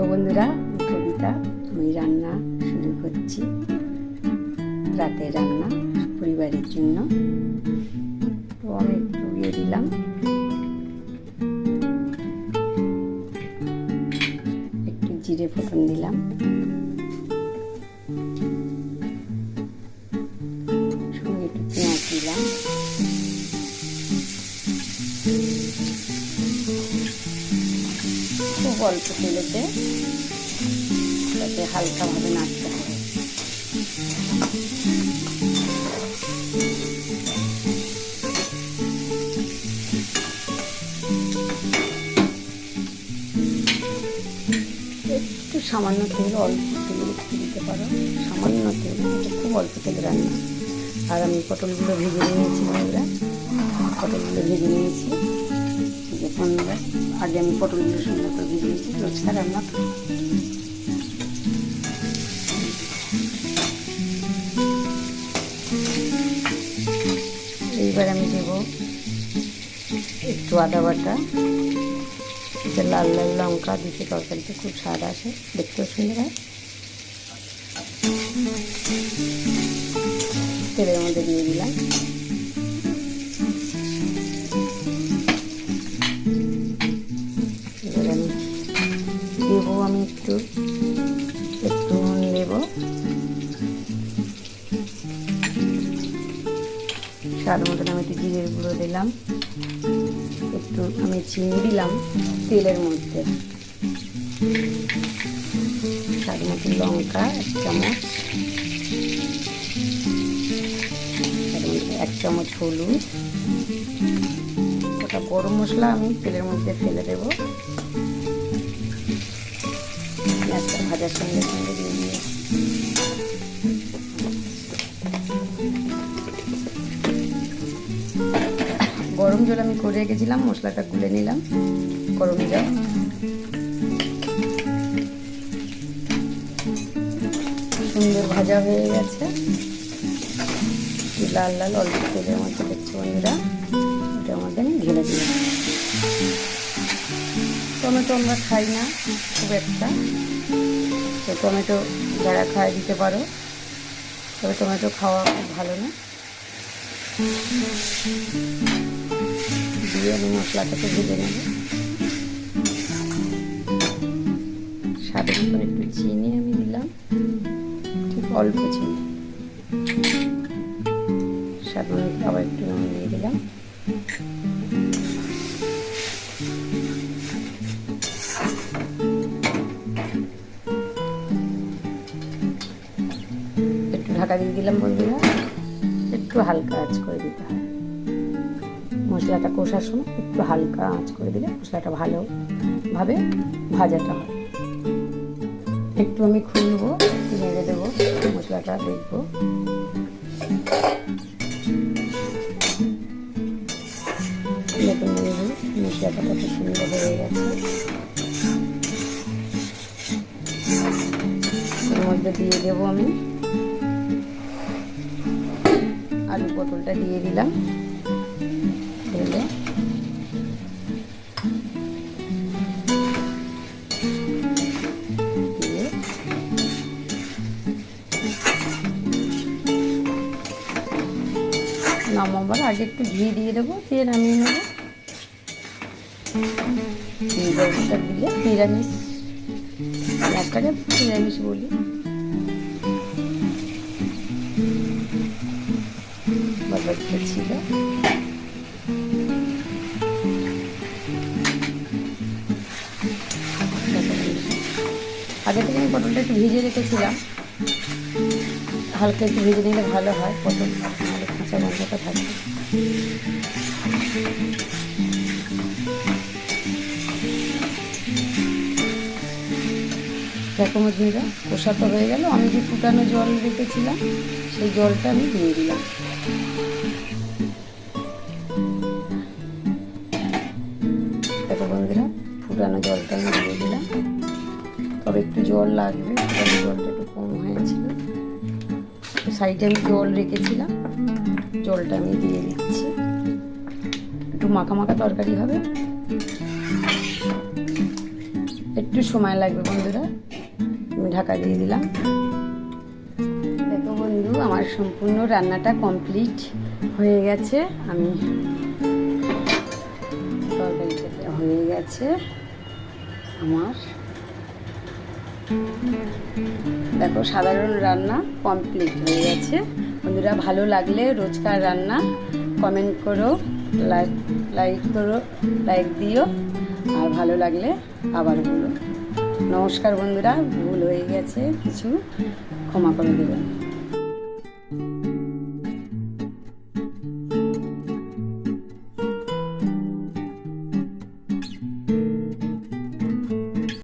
দেখো বন্ধুরা কবিতা আমি রান্না শুরু করছি। রাতের রান্না পরিবারের জন্য। তো আমি একটু ইয়ে দিলাম। একটু জিরে ফোটন দিলাম। অল্প তেলেতে তাতে হালকাভাবে নাড়তে হবে। একটু সামান্য তেল, অল্প তেল একটু দিতে পারো। সামান্য তেল খুব অল্প তেলে রান্না। আর আমি পটলগুলো ভেজে নিয়েছি বন্ধুরা। পটলগুলো ভেজে নিয়েছি। দেখুন বন্ধুরা। আগে আমি পটলগুলো সুন্দর করে ভেজে নিয়েছি রোজকার রান্না। এইবার আমি দেব একটু আদা বাটা। এতে লাল লাল লঙ্কা দিতে তরকারিতে খুব স্বাদ আসে, দেখতেও সুন্দর হয়। তেলের মধ্যে দিয়ে দিলাম। দেবো আমি একটু একটু নুন দেবো স্বাদ মতন আমি একটু জিরের গুঁড়ো দিলাম। একটু আমি চিনি দিলাম তেলের মধ্যে। স্বাদ মতন লঙ্কা, এক চামচ। এক চামচ হলুদ। ওটা গরম মশলা আমি তেলের মধ্যে ফেলে দেবো। পেঁয়াজটা ভাজার সঙ্গে সঙ্গে দিয়ে দিয়ে গরম জল আমি করে রেখেছিলাম, মশলাটা গুলে নিলাম, গরম জল। সুন্দর ভাজা হয়ে গেছে। লাল লাল, অল্প তেলের মধ্যে দেখছি বন্ধুরা এটার মধ্যে আমি ঢেলে দিলাম। টমেটো আমরা খাই না, খুব একটা। তো টমেটো যারা খায় দিতে পারো। তবে টমেটো খাওয়া খুব ভালো না। দিয়ে আমি মশলাটাকে ভেজে নেব। স্বাদের একটু চিনি আমি দিলাম। ঠিক অল্প চিনি। স্বাদ আবার একটু নুন দিয়ে দিলাম। ঢাকা দিয়ে দিলাম বন্ধুরা। একটু হালকা আঁচ করে দিতে হয়। মশলাটা কষার সময় একটু হালকা আঁচ করে দিলে মশলাটা ভালোভাবে ভাজাটা হয়। একটু আমি খুলবো নেড়ে দেবো, মশলাটা দেখব। মশলাটা কত সুন্দর হয়ে গেছে। মধ্যে দিয়ে দেবো আমি আলু পটলটা দিয়ে দিলাম। দিয়ে নামাবার আগে একটু ঘি দিয়ে দেবো, দিয়ে নামিয়ে নেব। ঘি ব্যবস্থা দিলে, নিরামিষ। একটাকে নিরামিষ বলি। বাজারটা ছিল? আগে থেকে আমি পটলটা একটু ভিজে রেখেছিলাম। হালকা একটু ভেজে নিলে ভালো হয়, পটল নাহলে কাঁচা গন্ধটা থাকে দেখো মজুরিরা কষাতো হয়ে গেল। আমি যে ফুটানো জল রেখেছিলাম, সেই জলটা আমি দিয়ে দিলাম। জলটা আমি দিয়ে দিলাম তবে একটু জল লাগবে জলটা একটু কম হয়েছিল সাইডে আমি জল রেখেছিলাম, জলটা আমি দিয়ে দিচ্ছি একটু মাখা মাখা তরকারি হবে একটু সময় লাগবে বন্ধুরা। আমি ঢাকা দিয়ে দিলাম। দেখো বন্ধু আমার সম্পূর্ণ রান্নাটা কমপ্লিট হয়ে গেছে, আমি হয়ে গেছে। আমার। দেখো, সাধারণ রান্না কমপ্লিট হয়ে গেছে। বন্ধুরা, ভালো লাগলে রোজকার রান্না কমেন্ট করো লাইক লাইক করো লাইক দিও, আর ভালো লাগলে আবার বলো। নমস্কার বন্ধুরা, ভুল হয়ে গেছে, কিছু ক্ষমা করে দেবেন।